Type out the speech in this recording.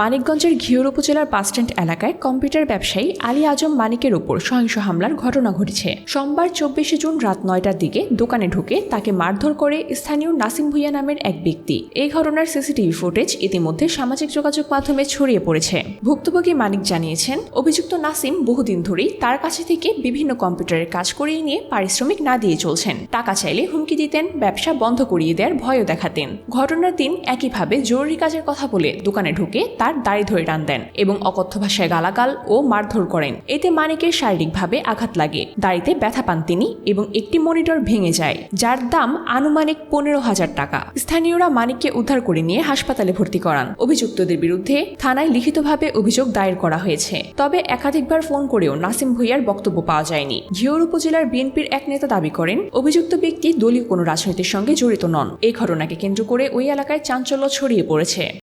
মানিকগঞ্জের ঘিওর উপজেলার বাসস্ট্যান্ড এলাকায় কম্পিউটার ব্যবসায়ী আলী আজম মানিকের উপর সহিংস হামলার ঘটনা ঘটেছে। সোমবার চব্বিশে জুন রাত নয়টার দিকে দোকানে ঢুকে তাকে মারধর করে স্থানীয় নাসিম ভুইয়া নামের এক ব্যক্তি। এই ঘটনার সিসিটিভি ফুটেজ ইতিমধ্যে সামাজিক যোগাযোগ মাধ্যমে ছড়িয়ে পড়েছে। ভুক্তভোগী মানিক জানিয়েছেন, অভিযুক্ত নাসিম বহুদিন ধরেই তার কাছে থেকে বিভিন্ন কম্পিউটারের কাজ করিয়ে নিয়ে পারিশ্রমিক না দিয়ে চলছেন। টাকা চাইলে হুমকি দিতেন, ব্যবসা বন্ধ করিয়ে দেওয়ার ভয়ও দেখাতেন। ঘটনার দিন একইভাবে জরুরি কাজের কথা বলে দোকানে ঢুকে তার দাড়ি ধরে টান দেন এবং অকথ্য ভাষায় গালাগাল ও মারধর করেন। এতে মানিকের শারীরিকভাবে আঘাত লাগে। দাড়িতে ব্যথা পান তিনি এবং একটি মনিটর ভেঙে যায়, যার দাম আনুমানিক পনেরো হাজার টাকা। স্থানীয়রা মানিককে উদ্ধার করে নিয়ে হাসপাতালে ভর্তি করান। অভিযুক্তদের বিরুদ্ধে থানায় লিখিতভাবে অভিযোগ দায়ের করা হয়েছে। তবে একাধিকবার ফোন করেও নাসিম ভুইয়ার বক্তব্য পাওয়া যায়নি। ঘিওর উপজেলার বিএনপির এক নেতা দাবি করেন, অভিযুক্ত ব্যক্তি দলীয় কোনো রাজনীতির সঙ্গে জড়িত নন। এই ঘটনাকে কেন্দ্র করে ওই এলাকায় চাঞ্চল্য ছড়িয়ে পড়েছে।